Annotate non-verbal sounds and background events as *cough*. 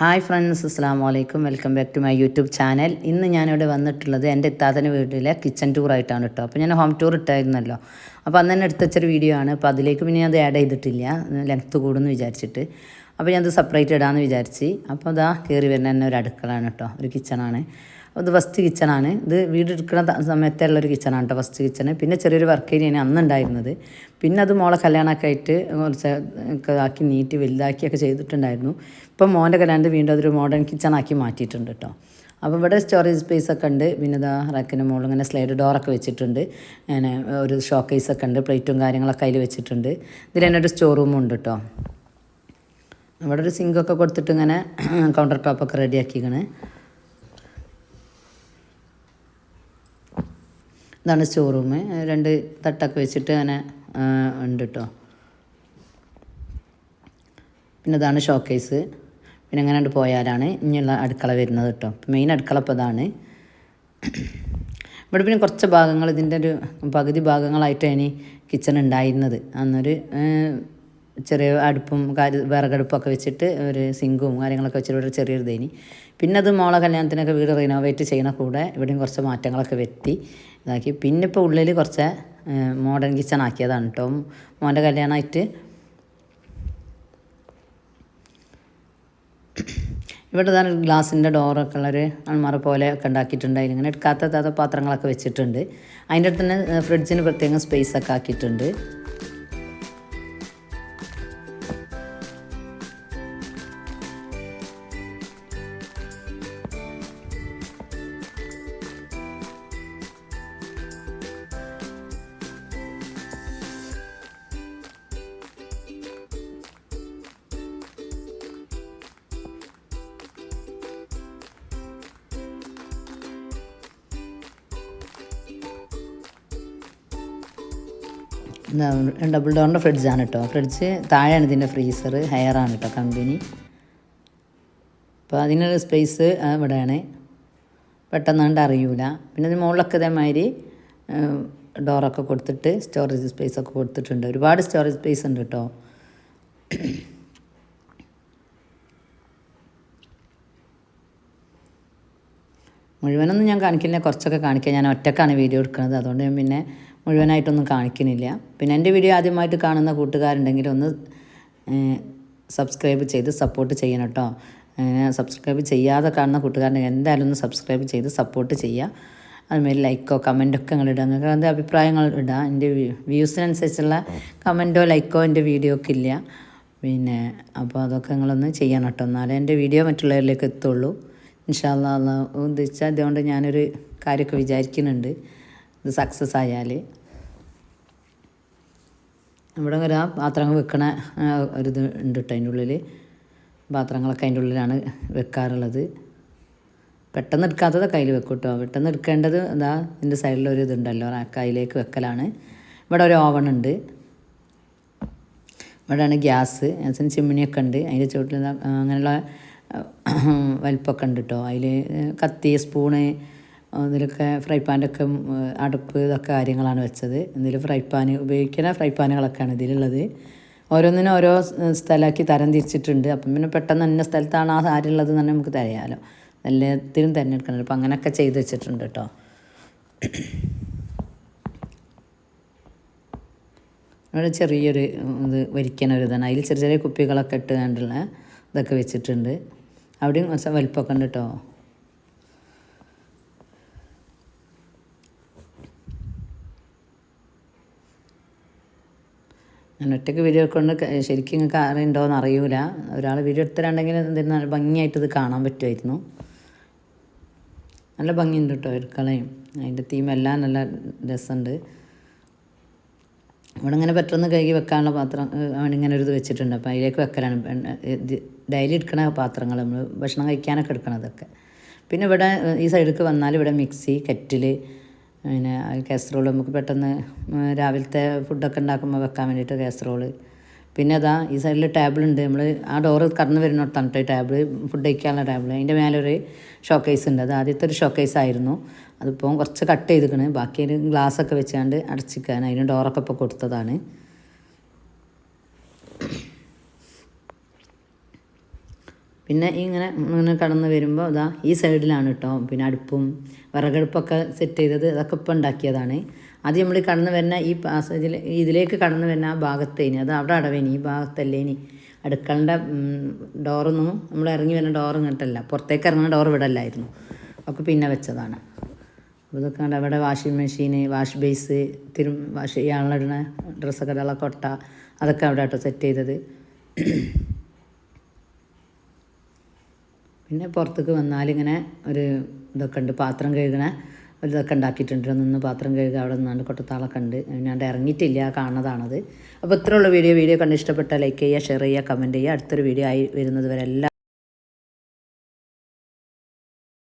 Hi friends അസ്സാം വലൈക്കും welcome back to my YouTube channel. ഇന്ന് ഞാനിവിടെ വന്നിട്ടുള്ളത് എന്റെ ഇത്താതന വീട്ടിലെ കിച്ചൺ ടൂർ ആയിട്ടാണ് കേട്ടോ. അപ്പോൾ ഞാൻ ഹോം ടൂർ ഇട്ടായിരുന്നല്ലോ. അപ്പോൾ അന്ന് തന്നെ എടുത്ത് വെച്ചൊരു വീഡിയോ ആണ്. അപ്പോൾ അതിലേക്ക് പിന്നെ അത് ആഡ് ചെയ്തിട്ടില്ല. ലെങ്ത്ത് കൂടുമെന്ന് വിചാരിച്ചിട്ട്. അപ്പോൾ ഞാനത് സെപ്പറേറ്റ് ഇടാമെന്ന് വിചാരിച്ച്. അപ്പോൾ അതാ കയറി വരുന്ന തന്നെ ഒരു അടുക്കളാണ് കേട്ടോ. ഒരു കിച്ചണാണ് ഇത് ഫസ്റ്റ് കിച്ചണാണ് ഇത് വീട് എടുക്കുന്ന സമയത്തുള്ള ഒരു കിച്ചണാണ് കേട്ടോ ഫസ്റ്റ് കിച്ചണ് പിന്നെ ചെറിയൊരു വർക്ക് ഏരിയയാണ് അന്ന് ഉണ്ടായിരുന്നത് പിന്നെ അത് മോളെ കല്യാണമൊക്കെ ആയിട്ട് കുറച്ച് ആക്കി നീട്ടി വലുതാക്കിയൊക്കെ ചെയ്തിട്ടുണ്ടായിരുന്നു. ഇപ്പം മോന്റെ കല്യാണത്തിൽ വീണ്ടും അതൊരു മോഡേൺ കിച്ചണാക്കി മാറ്റിയിട്ടുണ്ട് കേട്ടോ അപ്പോൾ ഇവിടെ സ്റ്റോറേജ് സ്പേസ് ഒക്കെ ഉണ്ട്. പിന്നെ ഇതാ റാക്കിന്റെ മുകളിൽ ഇങ്ങനെ സ്ലൈഡ് ഡോറൊക്കെ വെച്ചിട്ടുണ്ട്. അങ്ങനെ ഒരു ഷോ കേസൊക്കെ ഉണ്ട്. പ്ലേറ്റും കാര്യങ്ങളൊക്കെ അതിൽ വെച്ചിട്ടുണ്ട്. ഇതിൽ തന്നെ ഒരു സ്റ്റോർ റൂമും ഉണ്ട് കേട്ടോ അവിടെ ഒരു സിങ്കൊക്കെ കൊടുത്തിട്ട് ഇങ്ങനെ കൗണ്ടർ ടോപ്പൊക്കെ റെഡിയാക്കിക്കണ് ഇതാണ് സ്റ്റോർ രണ്ട് തട്ടൊക്കെ വെച്ചിട്ട് അങ്ങനെ ഉണ്ട് കേട്ടോ പിന്നെ ഇതാണ് ഷോക്കേസ് പിന്നെ അങ്ങനെ കണ്ട് പോയാലാണ് ഇനിയുള്ള അടുക്കള വരുന്നത് കേട്ടോ മെയിൻ അടുക്കള ഇപ്പോൾ ഇതാണ്. ഇവിടെ പിന്നെ കുറച്ച് ഭാഗങ്ങൾ ഇതിന്റെ ഒരു പകുതി ഭാഗങ്ങളായിട്ടാണ് ഇനി കിച്ചൺ ഉണ്ടായിരുന്നത്. അന്നൊരു ചെറിയ അടുപ്പും കാര്യ വിറകടുപ്പൊക്കെ വെച്ചിട്ട് ഒരു സിങ്കും കാര്യങ്ങളൊക്കെ വെച്ചിട്ട് ചെറിയൊരു ഇതേനി പിന്നെ അത് മോളെ കല്യാണത്തിനൊക്കെ വീട് റിനോവേറ്റ് ചെയ്യണ കൂടെ ഇവിടെയും കുറച്ച് മാറ്റങ്ങളൊക്കെ വരുത്തി ഇതാക്കി. പിന്നെ ഇപ്പോൾ ഉള്ളിൽ കുറച്ച് മോഡേൺ കിച്ചൺ ആക്കിയതാണ് കേട്ടോ മോന്റെ കല്യാണമായിട്ട് ഇവിടെ തന്നെ ഗ്ലാസിന്റെ ഡോറൊക്കെ ഉള്ളൊരു അൺമാറ പോലെ ഒക്കെ ഉണ്ടാക്കിയിട്ടുണ്ട്. അതിലിങ്ങനെ എടുക്കാത്ത പാത്രങ്ങളൊക്കെ വെച്ചിട്ടുണ്ട്. അതിന്റെ അടുത്ത് തന്നെ ഫ്രിഡ്ജിന് പ്രത്യേകം സ്പേസ് ഒക്കെ ആക്കിയിട്ടുണ്ട്. ഡബിൾ ഡോറിന്റെ ഫ്രിഡ്ജാണ് കേട്ടോ ഫ്രിഡ്ജ് താഴെയാണ് ഇതിന്റെ ഫ്രീസർ ഹെയറാണ് കേട്ടോ കമ്പനി അപ്പോൾ അതിനൊരു സ്പേസ് ഇവിടെയാണ്. പെട്ടെന്ന് കണ്ട് അറിയൂല. പിന്നെ അതിന് മുകളിലൊക്കെ ഇതേമാതിരി ഡോറൊക്കെ കൊടുത്തിട്ട് സ്റ്റോറേജ് സ്പേസ് ഒക്കെ കൊടുത്തിട്ടുണ്ട്. ഒരുപാട് സ്റ്റോറേജ് സ്പേസ് ഉണ്ട് കേട്ടോ മുഴുവനൊന്നും ഞാൻ കാണിക്കില്ല. കുറച്ചൊക്കെ കാണിക്കാം. ഞാൻ ഒറ്റക്കാണ് വീഡിയോ എടുക്കുന്നത്. അതുകൊണ്ട് ഞാൻ പിന്നെ മുഴുവനായിട്ടൊന്നും കാണിക്കുന്നില്ല. പിന്നെ എന്റെ വീഡിയോ ആദ്യമായിട്ട് കാണുന്ന കൂട്ടുകാരുണ്ടെങ്കിൽ ഒന്ന് സബ്സ്ക്രൈബ് ചെയ്ത് സപ്പോർട്ട് ചെയ്യണം കേട്ടോ. സബ്സ്ക്രൈബ് ചെയ്യാതെ കാണുന്ന കൂട്ടുകാരുണ്ടെങ്കിൽ എന്തായാലും ഒന്ന് സബ്സ്ക്രൈബ് ചെയ്ത് സപ്പോർട്ട് ചെയ്യുക. അതുമാതിരി ലൈക്കോ കമന്റോ ഒക്കെ നിങ്ങൾ ഇടുക. നിങ്ങൾക്ക് അതിന്റെ അഭിപ്രായങ്ങൾ ഇടുക എന്റെ വ്യൂസിനനുസരിച്ചുള്ള കമന്റോ ലൈക്കോ എന്റെ വീഡിയോ ഒക്കെ ഇല്ല. പിന്നെ അപ്പോൾ അതൊക്കെ നിങ്ങളൊന്ന് ചെയ്യണം കേട്ടോ. എന്നാലേ എന്റെ വീഡിയോ മറ്റുള്ളവരിലേക്ക് എത്തുള്ളൂ. ഇൻഷാല്ലാ ഉദ്ദേശിച്ചാൽ അതുകൊണ്ട് ഞാനൊരു കാര്യമൊക്കെ വിചാരിക്കുന്നുണ്ട്. ഇത് സക്സസ് ആയാൽ ഇവിടെ വരെ പാത്രങ്ങൾ വെക്കണ ഒരിത് ഉണ്ട് കേട്ടോ അതിന്റെ ഉള്ളിൽ പാത്രങ്ങളൊക്കെ അതിന്റെ ഉള്ളിലാണ് വെക്കാറുള്ളത്. പെട്ടെന്ന് എടുക്കാത്തത് കയ്യിൽ വെക്കും കേട്ടോ പെട്ടെന്ന് എടുക്കേണ്ടത് എന്താ ഇതിന്റെ സൈഡിലൊരു ഇതുണ്ടല്ലോ റാക്ക് അതിലേക്ക് വെക്കലാണ്. ഇവിടെ ഒരു ഓവൺ ഉണ്ട്. ഇവിടെയാണ് ഗ്യാസ്. ഗ്യാസിന് ചിമ്മിണിയൊക്കെ ഉണ്ട്. അതിന്റെ ചുവട്ടിൽ അങ്ങനെയുള്ള *clears throat* വലിപ്പമൊക്കെ ഉണ്ട് കേട്ടോ അതിൽ കത്തി സ്പൂണ് അതിലൊക്കെ ഫ്രൈ പാനിലൊക്കെ അടുപ്പ് ഇതൊക്കെ കാര്യങ്ങളാണ് വെച്ചത്. ഇതിൽ ഫ്രൈ പാൻ ഉപയോഗിക്കുന്ന ഫ്രൈ പാനുകളൊക്കെയാണ് ഇതിലുള്ളത്. ഓരോന്നിനും ഓരോ സ്ഥലമാക്കി തരം തിരിച്ചിട്ടുണ്ട്. അപ്പം പിന്നെ പെട്ടെന്ന് തന്നെ സ്ഥലത്താണ് ആ സാരി ഉള്ളത് തന്നെ നമുക്ക് തരയാലോ. എല്ലാത്തിനും തിരഞ്ഞെടുക്കണം അപ്പം അങ്ങനെയൊക്കെ ചെയ്ത് വെച്ചിട്ടുണ്ട് കേട്ടോ. ഇവിടെ ചെറിയൊരു ഇത് വരിക്കണ ഒരു ഇതാണ്. അതിൽ ചെറിയ ചെറിയ കുപ്പികളൊക്കെ ഇട്ട് കണ്ടുള്ള ഇതൊക്കെ വെച്ചിട്ടുണ്ട്. അവിടെയും വലിപ്പമൊക്കെ ഉണ്ട് കേട്ടോ. ഞാൻ ഒറ്റയ്ക്ക് വീഡിയോ കൊണ്ട് ശരിക്കും നിങ്ങൾക്ക് അറിയുണ്ടോയെന്ന് അറിയൂല. ഒരാൾ വീഡിയോ എടുത്തിട്ടുണ്ടെങ്കിൽ എന്തെങ്കിലും നല്ല ഭംഗിയായിട്ട് ഇത് കാണാൻ പറ്റുമായിരുന്നു. നല്ല ഭംഗിയുണ്ട് കേട്ടോ ഒരുക്കളയും. അതിന്റെ തീമെല്ലാം നല്ല രസമുണ്ട്. ഇവിടെ ഇങ്ങനെ പെട്ടെന്ന് കഴുകി വെക്കാനുള്ള പാത്രം ഇങ്ങനെ ഒരു ഇത് വെച്ചിട്ടുണ്ട്. അപ്പോൾ അതിലേക്ക് വെക്കലാണ്. ഡെയിലി എടുക്കണ പാത്രങ്ങൾ നമ്മൾ ഭക്ഷണം കഴിക്കാനൊക്കെ എടുക്കണതൊക്കെ. പിന്നെ ഇവിടെ ഈ സൈഡിലേക്ക് വന്നാൽ ഇവിടെ മിക്സി കെറ്റിൽ പിന്നെ കാസറോൾ നമുക്ക് പെട്ടെന്ന് രാവിലത്തെ ഫുഡൊക്കെ ഉണ്ടാക്കുമ്പോൾ വെക്കാൻ വേണ്ടിയിട്ട് കാസറോൾ പിന്നെ അതാ ഈ സൈഡിൽ ടേബിൾ ഉണ്ട്. നമ്മൾ ആ ഡോറ് കടന്നു വരുന്നിടത്താണ് കേട്ടോ ടേബിൾ ഫുഡ് കഴിക്കാനുള്ള ടേബിൾ അതിന്റെ മേലൊരു ഷോക്കേസ് ഉണ്ട്. അത് ആദ്യത്തെ ഒരു ഷോക്കേസ് ആയിരുന്നു. അതിപ്പോൾ കുറച്ച് കട്ട് ചെയ്തിക്കണ്. ബാക്കി ഗ്ലാസ് ഗ്ലാസ്സൊക്കെ വെച്ചാണ്ട് അടച്ചിക്കാൻ അതിന് ഡോറൊക്കെ ഇപ്പോൾ കൊടുത്തതാണ്. പിന്നെ ഇങ്ങനെ ഇങ്ങനെ കടന്ന് വരുമ്പോൾ ഇതാ ഈ സൈഡിലാണ് കേട്ടോ പിന്നെ അടുപ്പും വിറകടുപ്പൊക്കെ സെറ്റ് ചെയ്തത് അതൊക്കെ ഇപ്പം ഉണ്ടാക്കിയതാണ് ആദ്യം നമ്മൾ കടന്ന് വരുന്ന ഈ പാസേജിൽ ഇതിലേക്ക് കടന്ന് വരുന്ന ആ ഭാഗത്തേനി അത് അവിടെ അടവേനി ഈ ഭാഗത്തല്ലേ ഇനി അടുക്കളന്റെ ഡോറൊന്നും നമ്മൾ ഇറങ്ങി വരുന്ന ഡോർ ഇങ്ങോട്ടല്ല പുറത്തേക്ക് ഇറങ്ങുന്ന ഡോർ ഇവിടെ അല്ലായിരുന്നു ഒക്കെ പിന്നെ വെച്ചതാണ്. അപ്പോൾ ഇതൊക്കെ കണ്ട് അവിടെ വാഷിംഗ് മെഷീന് വാഷ് ബേസ് തിരും വാഷ് ചെയ്യാനുള്ള ഡ്രസ്സൊക്കെ ഇടാനുള്ള കൊട്ട അതൊക്കെ അവിടെ കേട്ടോ സെറ്റ് ചെയ്തത്. പിന്നെ പുറത്തേക്ക് വന്നാലിങ്ങനെ ഒരു ഇതൊക്കെ ഉണ്ട്. പാത്രം കഴുകണ ഒരു ഇതൊക്കെ ഉണ്ടാക്കിയിട്ടുണ്ട്. നിന്ന് പാത്രം കഴുകുക അവിടെ നിന്നാണ്ട് കൊട്ടത്താളൊക്കെ ഉണ്ട്. ഞാൻ ഇറങ്ങിയിട്ടില്ല കാണുന്നതാണത്. അപ്പോൾ ഇത്രയുള്ള വീഡിയോ. വീഡിയോ കണ്ട് ഇഷ്ടപ്പെട്ടാൽ ലൈക്ക് ചെയ്യുക ഷെയർ ചെയ്യുക കമന്റ് ചെയ്യുക. അടുത്തൊരു വീഡിയോ ആയി വരുന്നത് വരെ എല്ലാ